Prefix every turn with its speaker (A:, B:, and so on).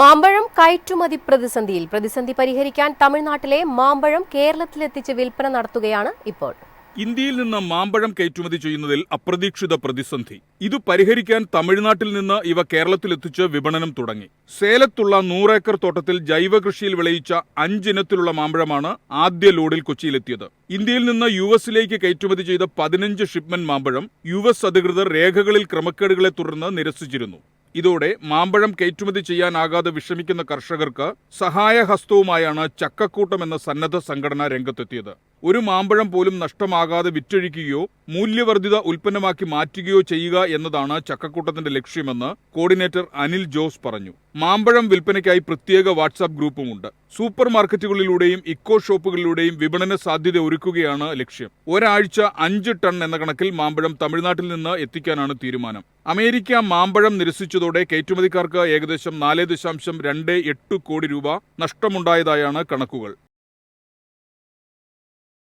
A: മാമ്പഴം കയറ്റുമതി പ്രതിസന്ധിയിൽ പ്രതിസന്ധി പരിഹരിക്കാൻ തമിഴ്നാട്ടിലെ മാമ്പഴം കേരളത്തിലെത്തിച്ച് വിൽപ്പന നടത്തുകയാണ് ഇപ്പോൾ.
B: ഇന്ത്യയിൽ നിന്ന് മാമ്പഴം കയറ്റുമതി ചെയ്യുന്നതിൽ അപ്രതീക്ഷിത പ്രതിസന്ധി. ഇത് പരിഹരിക്കാൻ തമിഴ്നാട്ടിൽ നിന്ന് ഇവ കേരളത്തിലെത്തിച്ച് വിപണനം തുടങ്ങി. സേലത്തുള്ള നൂറേക്കർ തോട്ടത്തിൽ ജൈവകൃഷിയിൽ വിളയിച്ച അഞ്ചിനത്തിലുള്ള മാമ്പഴമാണ് ആദ്യ ലോഡിൽ കൊച്ചിയിലെത്തിയത്. ഇന്ത്യയിൽ നിന്ന് യു എസിലേക്ക് കയറ്റുമതി ചെയ്ത പതിനഞ്ച് ഷിപ്മെന്റ് മാമ്പഴം യു എസ് അധികൃതർ രേഖകളിൽ ക്രമക്കേടുകളെ തുടർന്ന് നിരസിച്ചിരുന്നു. ഇതോടെ മാമ്പഴം കയറ്റുമതി ചെയ്യാനാകാതെ വിഷമിക്കുന്ന കർഷകർക്ക് സഹായഹസ്തവുമായാണ് ചക്കക്കൂട്ടം എന്ന സന്നദ്ധ സംഘടന രംഗത്തെത്തിയത് ഒരു മാമ്പഴം പോലും നഷ്ടമാകാതെ വിറ്റഴിക്കുകയോ മൂല്യവർദ്ധിത ഉൽപ്പന്നമാക്കി മാറ്റുകയോ ചെയ്യുക എന്നതാണ് ചക്കക്കൂട്ടത്തിന്റെ ലക്ഷ്യമെന്ന് കോർഡിനേറ്റർ അനിൽ ജോസ് പറഞ്ഞു. മാമ്പഴം വിൽപ്പനയ്ക്കായി പ്രത്യേക വാട്സാപ്പ് ഗ്രൂപ്പുമുണ്ട്. സൂപ്പർ മാർക്കറ്റുകളിലൂടെയും ഇക്കോ ഷോപ്പുകളിലൂടെയും വിപണന സാധ്യത ഒരുക്കുകയാണ് ലക്ഷ്യം. ഒരാഴ്ച അഞ്ച് ടൺ എന്ന കണക്കിൽ മാമ്പഴം തമിഴ്നാട്ടിൽ നിന്ന് എത്തിക്കാനാണ് തീരുമാനം. അമേരിക്ക മാമ്പഴം നിരസിച്ചതോടെ കയറ്റുമതിക്കാർക്ക് ഏകദേശം നാല് ദശാംശം രണ്ട് എട്ട് കോടി രൂപ നഷ്ടമുണ്ടായതായാണ് കണക്കുകൾ.